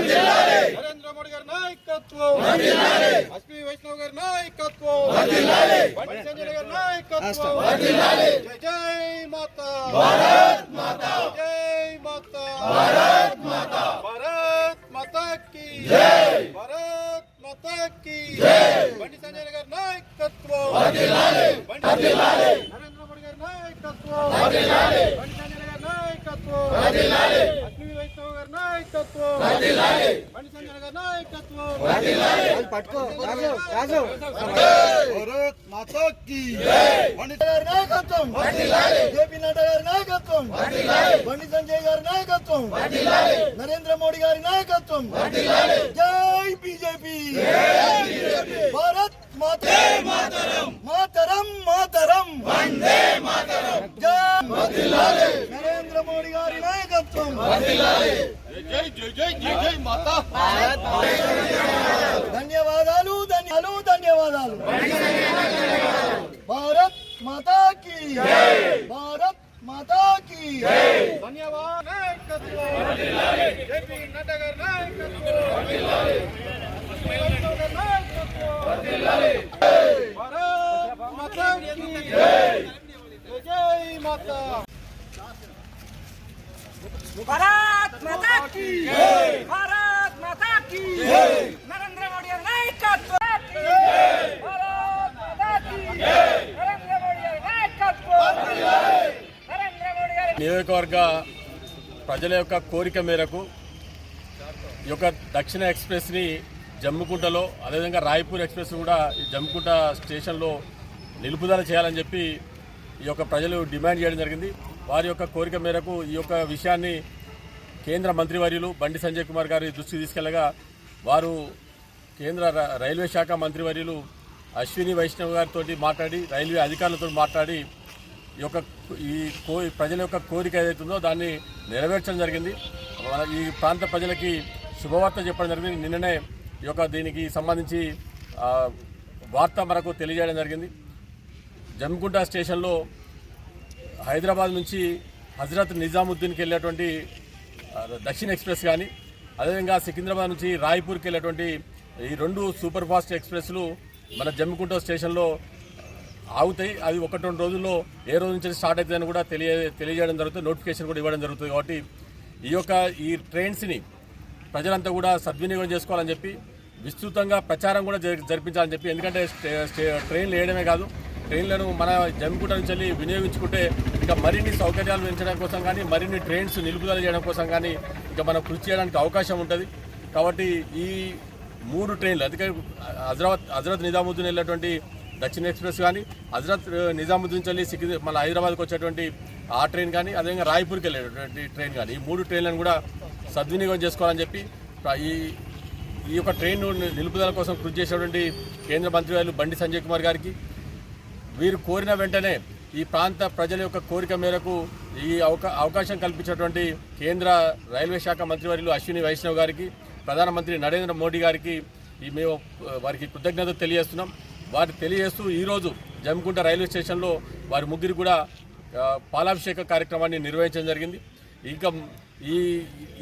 నరేంద్ర మోడీ గారి నాయకత్వం! అశ్వి వైష్ణవ్ గారి నాయకత్వం! బండి సంజయ్ గారి నాయకత్వం! జై జై మాతా! భారత్ మాతా! జై మాతా! భారత్ మాతా! భారత్ మాతా కి! జై! భారత్ మాతా కి! జై! బండి సంజయ్ గారి నాయకత్వం! బండి నరేంద్ర మోడీ గారి నాయకత్వం బండి సంజయ్ గారి నాయకత్వం అశ్వి వైష్ణవ్ గారి నాయకత్వం బండి సంజయ్ గారి నాయకత్వం పట్టుకో రాజు రాజు భారత్ మాతా కీ బండి గారి నాయకత్వం జేపీ నడ్డా గారి నాయకత్వం బండి సంజయ్ గారి నాయకత్వం నరేంద్ర మోడీ గారి నాయకత్వం జై బీజేపీ భారత్ మాతా మాతరం మాతరం జై నరేంద్ర మోడీ గారి నాయకత్వం జై జై జై జై జై మాతా ధన్యవాదాలు ధన్యాలు ధన్యవాదాలు భారత్ మాతా కీ భారత్ మాతా కీ ధన్యవాద నాయకత్వం జేపీ నడ్డా గారి నాయకత్వం వైష్ణవ్ గారి నాయకత్వం భారత్ మాతా కి జై జై జై మాతా भारत माता की भारत माता की नरेंद्र मोदी नायकत्व भारत माता की नरेंद्र मोदी नायकत्व नरेंद्र मोदी గారి నియోజకవర్గ ప్రజల యొక్క కోరిక మేరకు ఈ యొక్క దక్షిణ ఎక్స్ప్రెస్ని జమ్మికుంటలో అదేవిధంగా రాయపూర్ ఎక్స్ప్రెస్ కూడా ఈ జమ్మికుంట స్టేషన్లో నిలుపుదల చేయాలని చెప్పి ఈ యొక్క ప్రజలు డిమాండ్ చేయడం జరిగింది వారి యొక్క కోరిక మేరకు ఈ యొక్క విషయాన్ని కేంద్ర మంత్రివర్యులు బండి సంజయ్ కుమార్ గారి దృష్టికి తీసుకెళ్ళగా వారు కేంద్ర రైల్వే శాఖ మంత్రివర్యులు అశ్విని వైష్ణవ్ గారితో మాట్లాడి రైల్వే అధికారులతో మాట్లాడి ఈ యొక్క ఈ కో ప్రజల యొక్క కోరిక ఏదైతుందో దాన్ని నెరవేర్చడం జరిగింది. ఈ ప్రాంత ప్రజలకి శుభవార్త చెప్పడం జరిగింది. నిన్ననే ఈ యొక్క దీనికి సంబంధించి వార్త మనకు తెలియజేయడం జరిగింది. జమ్కుంట స్టేషన్లో హైదరాబాద్ నుంచి హజరత్ నిజాముద్దీన్కి వెళ్ళేటువంటి దక్షిణ ఎక్స్ప్రెస్ కానీ అదేవిధంగా సికింద్రాబాద్ నుంచి రాయ్పూర్కి వెళ్ళేటువంటి ఈ రెండు సూపర్ ఫాస్ట్ ఎక్స్ప్రెస్లు మన జమ్మికుంట స్టేషన్లో ఆగుతాయి. అది ఒకటి రెండు రోజుల్లో ఏ రోజు నుంచి స్టార్ట్ అవుతుందని కూడా తెలియ తెలియజేయడం జరుగుతుంది. నోటిఫికేషన్ కూడా ఇవ్వడం జరుగుతుంది కాబట్టి ఈ యొక్క ఈ ట్రైన్స్ని ప్రజలంతా కూడా సద్వినియోగం చేసుకోవాలని చెప్పి విస్తృతంగా ప్రచారం కూడా జరి- జరిపించాలని చెప్పి ఎందుకంటే స్టే- ట్రైన్లు వేయడమే కాదు ట్రైన్లను మన జమ్మికుంట నుంచి వెళ్ళి వినియోగించుకుంటే ఇంకా మరిన్ని సౌకర్యాలు పెంచడం కోసం కానీ మరిన్ని ట్రైన్స్ నిలుపుదల చేయడం కోసం కానీ ఇంకా మనం కృషి చేయడానికి అవకాశం ఉంటుంది. కాబట్టి ఈ మూడు ట్రైన్లు అందుకే హజరత్ హజరత్ నిజాముద్దీన్ వెళ్ళేటువంటి దక్షిణ ఎక్స్ప్రెస్ కానీ హజరత్ నిజాముద్దీన్ చల్లి వెళ్ళి సికింద్ర మన హైదరాబాద్కి వచ్చేటువంటి ఆ ట్రైన్ కానీ అదేవిధంగా రాయ్పూర్కి వెళ్ళేటువంటి ట్రైన్ కానీ ఈ మూడు ట్రైన్లను కూడా సద్వినియోగం చేసుకోవాలని చెప్పి ఈ ఈ యొక్క ట్రైన్ నిలుపుదల కోసం కృషి చేసినటువంటి కేంద్ర మంత్రి బండి సంజయ్ కుమార్ గారికి. వీరు కోరిన వెంటనే ఈ ప్రాంత ప్రజల యొక్క కోరిక మేరకు ఈ అవకా అవకాశం కల్పించినటువంటి కేంద్ర రైల్వే శాఖ మంత్రివర్యులు అశ్విని వైష్ణవ్ గారికి ప్రధానమంత్రి నరేంద్ర మోడీ గారికి ఈ మేము వారికి కృతజ్ఞతలు తెలియజేస్తున్నాం. వారు తెలియజేస్తూ ఈరోజు జమ్మికుంట రైల్వే స్టేషన్లో వారి ముగ్గురు కూడా పాలాభిషేక కార్యక్రమాన్ని నిర్వహించడం జరిగింది. ఇంకా ఈ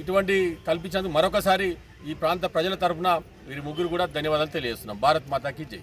ఇటువంటి కల్పించేందుకు మరొకసారి ఈ ప్రాంత ప్రజల తరఫున వీరి ముగ్గురు కూడా ధన్యవాదాలు తెలియజేస్తున్నాం. భారత్ మాతాకి జై.